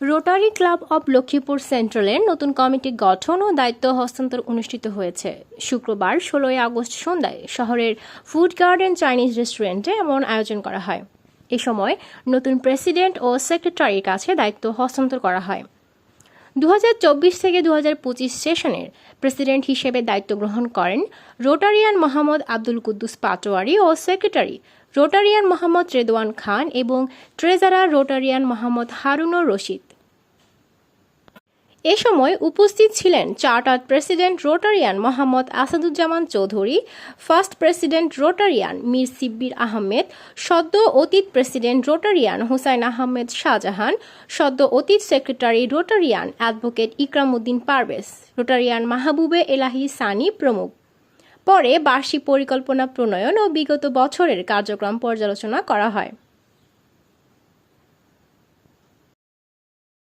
Rotary Club of Lakshmipur সেন্ট্রালের নতুন committee গঠন ও দায়িত্ব হস্তান্তর অনুষ্ঠিত হয়েছে। শুক্রবার ষোলোই আগস্ট সন্ধ্যায় শহরের ফুড গার্ডেন চাইনিজ রেস্টুরেন্টে এমন আয়োজন করা হয়। এ সময় নতুন প্রেসিডেন্ট ও সেক্রেটারির কাছে দায়িত্ব হস্তান্তর করা হয়। দু হাজার চব্বিশ থেকে দু হাজার পঁচিশ সেশনের প্রেসিডেন্ট হিসেবে দায়িত্ব গ্রহণ করেন রোটারিয়ান মোহাম্মদ আব্দুল কুদ্দুস পাটোয়ারি ও সেক্রেটারি রোটারিয়ান মোহাম্মদ রেদওয়ান খান এবং ট্রেজারার রোটারিয়ান মোহাম্মদ হারুনুর রশিদ। এ সময় উপস্থিত ছিলেন chartered president Rotarian Mohammad Asaduzzaman Chowdhury, first president Rotarian Mir Sibbir Ahmed, সদ্য অতীত প্রেসিডেন্ট রোটারিয়ান হুসাইন আহমেদ শাহজাহান, সদ্য অতীত secretary Rotarian advocate Ikramuddin Parvez, Rotarian Mahbube Elahi Sani প্রমুখ। পরে বার্ষিক পরিকল্পনা প্রণয়ন ও বিগত বছরের কার্যক্রম পর্যালোচনা করা হয়।